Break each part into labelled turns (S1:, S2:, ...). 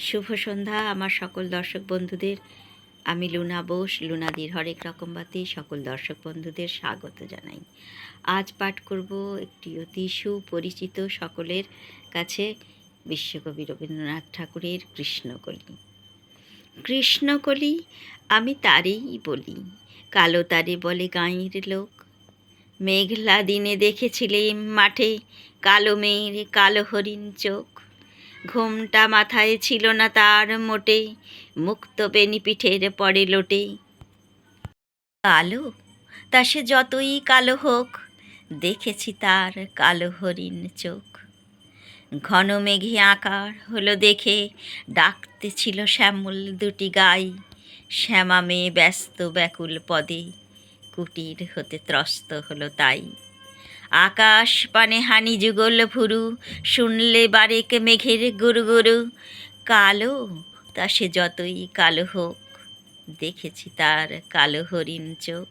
S1: শুভ সন্ধ্যা, আমার সকল দর্শক বন্ধুদের। আমি লুনা বোস, লুনাদির হরেক রকম বাতি সকল দর্শক বন্ধুদের স্বাগত জানাই। আজ পাঠ করব একটি অতি সুপরিচিত সকলের কাছে বিশ্বকবি রবীন্দ্রনাথ ঠাকুরের কৃষ্ণকলি। কৃষ্ণকলি আমি তারেই বলি, কালো তারে বলে গাঁয়ের লোক। মেঘলা দিনে দেখেছিলেম মাঠে কালো মেয়ের কালো হরিণ চোখ। ঘুমটা মাথায় ছিল না তার মোটে মুক্ত বেনি পিঠের পরে লোটে। কালো? তা সে যতই কালো হোক, দেখেছি তার কালো হরিণ চোখ। ঘন মেঘে আকার হলো দেখে ডাকতে ছিল শ্যামল দুটি গাই। শ্যামা মেয়ে ব্যস্ত ব্যাকুল পদে, কুটির হতে ত্রস্ত হলো তাই। আকাশ পানে হানি যুগল ভুরু, শুনলে বারেক মেঘের গুরু গুরু কালো, তা সে যতই কালো হোক, দেখেছি তার কালো হরিণ চোখ।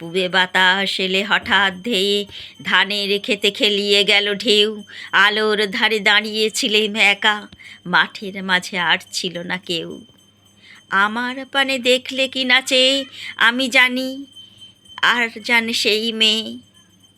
S1: পুবে বাতাস এলে হঠাৎ ধেয়ে ধানের খেতে খেলিয়ে গেল ঢেউ। আলোর ধারে দাঁড়িয়েছিলেম একা, মাঠের মাঝে আর ছিল না কেউ। আমার পানে দেখলে কি নাচে, আমি জানি, আর জানে সেই মেয়ে।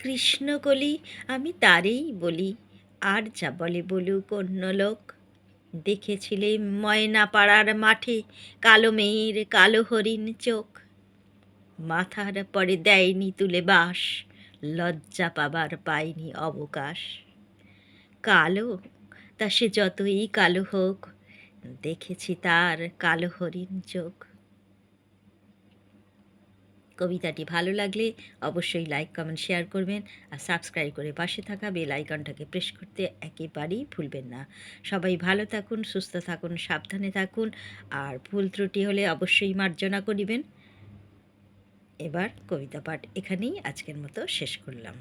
S1: কৃষ্ণকলি আমি তারেই বলি, আর যা বলে বলুক অন্য লোক। দেখেছিলে ময়না পাড়ার মাঠে কালো মেয়ের কালো হরিণ চোখ। মাথার পরে দেয়নি তুলে বাস, লজ্জা পাবার পায়নি অবকাশ। কালো, তা সে যতই কালো হোক, দেখেছি তার কালো হরিণ চোখ। কবিতাটি ভালো লাগলে অবশ্যই লাইক কমেন্ট শেয়ার করবেন আর সাবস্ক্রাইব করে পাশে থাকা বেল আইকনটাকে প্রেস করতে একেবারেই ভুলবেন না। সবাই ভালো থাকুন, সুস্থ থাকুন, সাবধানে থাকুন আর ভুল ত্রুটি হলে অবশ্যই মার্জনা করিবেন। এবার কবিতা পাঠ এখানেই আজকের মতো শেষ করলাম।